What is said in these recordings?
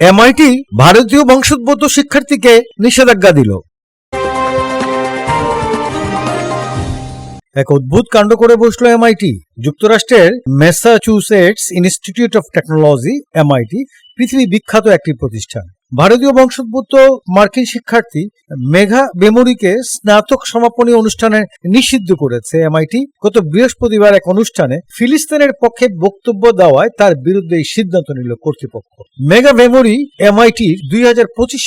MIT ভারতীয় বংশোদ্ভূত শিক্ষার্থীকে নিষেধাজ্ঞা দিল। এক অদ্ভুত কাণ্ড করে বসল এমআইটি যুক্তরাষ্ট্রের Massachusetts Institute of Technology MIT পৃথিবী বিখ্যাত একটি প্রতিষ্ঠান। ভারতীয় বংশোদ্ভূত মার্কিন শিক্ষার্থী মেঘা বেমরিকে স্নাতক সমাপনী অনুষ্ঠানে নিষিদ্ধ করেছে এমআইটি গত বৃহস্পতিবার এক অনুষ্ঠানে ফিলিস্তিনের পক্ষে বক্তব্য দেওয়ায় তার বিরুদ্ধে এই সিদ্ধান্ত নিল কর্তৃপক্ষ। মেগা মেমোরি এমআইটির দুই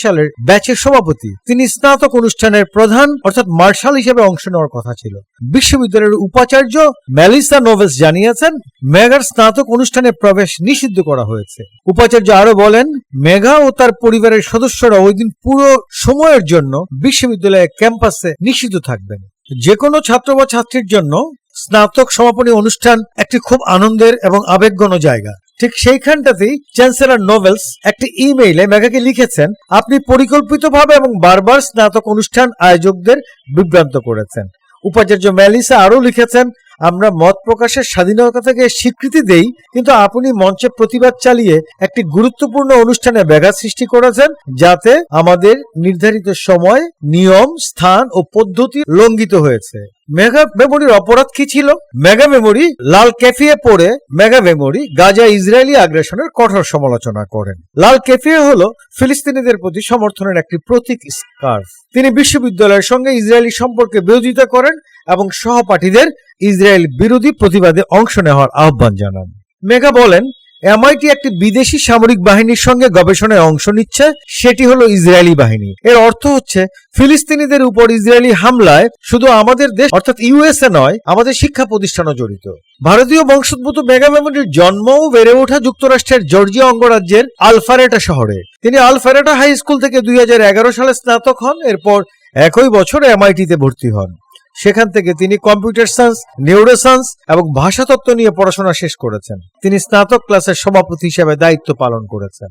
সালের ব্যাচের সভাপতি। তিনি স্নাতক অনুষ্ঠানের প্রধান, অর্থাৎ মার্শাল হিসেবে অংশ নেওয়ার কথা ছিল। বিশ্ববিদ্যালয়ের উপাচার্য ম্যালিসা নোভেস জানিয়েছেন মেগার স্নাতক অনুষ্ঠানে প্রবেশ নিষিদ্ধ করা হয়েছে। উপাচার্য আরও বলেন, মেঘা ও তার পরিবারের সদস্যরা ওই দিন পুরো সময়ের জন্য বিশ্ববিদ্যালয়ের ক্যাম্পাসে নিষিদ্ধ থাকবেন। যে কোনো ছাত্র বা ছাত্রীর জন্য স্নাতক সমাপনী অনুষ্ঠান একটি খুব আনন্দের এবং আবেগঘন জায়গা। ঠিক সেইখানটাতেই চ্যান্সেলর নোভেলস একটি ইমেইলে মেঘাকে লিখেছেন, আপনি পরিকল্পিতভাবে এবং বারবার স্নাতক অনুষ্ঠান আয়োজকদের বিভ্রান্ত করেছেন। উপাচার্য ম্যালিসা আরও লিখেছেন আমরা মত প্রকাশের স্বাধীনতা থেকে স্বীকৃতি দেই, কিন্তু আপনি মঞ্চে প্রতিবাদ চালিয়ে একটি গুরুত্বপূর্ণ অনুষ্ঠানে ব্যাঘাত সৃষ্টি করেছেন, যাতে আমাদের নির্ধারিত সময়, নিয়ম, স্থান ও পদ্ধতি লঙ্ঘিত হয়েছে। মেগা মেমোরির অপরাধ কি ছিল? মেগা মেমোরি লাল ক্যাফিয়ে পড়ে মেগা মেমোরি গাজা ইসরায়েলি আগ্রাসনের কঠোর সমালোচনা করেন। লাল ক্যাফিয়ে হলো ফিলিস্তিনিদের প্রতি সমর্থনের একটি প্রতীক স্কার্ফ তিনি বিশ্ববিদ্যালয়ের সঙ্গে ইসরায়েলি সম্পর্কে বিরোধিতা করেন এবং সহপাঠীদের ইসরায়েল বিরোধী প্রতিবাদে অংশ নেওয়ার আহ্বান জানান। মেগা বলেন এমআইটি একটি বিদেশি সামরিক বাহিনীর সঙ্গে গবেষণায় অংশ নিচ্ছে, সেটি হলো ইসরায়েলি বাহিনী। এর অর্থ হচ্ছে, ফিলিস্তিনিদের উপর ইসরায়েলি হামলায় শুধু আমাদের দেশ, অর্থাৎ ইউএসএ নয়, আমাদের শিক্ষা প্রতিষ্ঠানও জড়িত। ভারতীয় বংশোদ্ভূত মেগা মেমোরির জন্ম ও বেড়ে ওঠা যুক্তরাষ্ট্রের জর্জিয়া অঙ্গরাজ্যের আলফারেটা শহরে। তিনি আলফারেটা হাই স্কুল থেকে দুই হাজার এগারো সালে স্নাতক হন, এরপর একই বছর এমআইটিতে ভর্তি হন। সেখান থেকে তিনি কম্পিউটার সায়েন্স, নিউরোসায়েন্স এবং ভাষাতত্ত্ব নিয়ে পড়াশোনা শেষ করেছেন। তিনি স্নাতক ক্লাসের সভাপতি হিসেবে দায়িত্ব পালন করেছেন।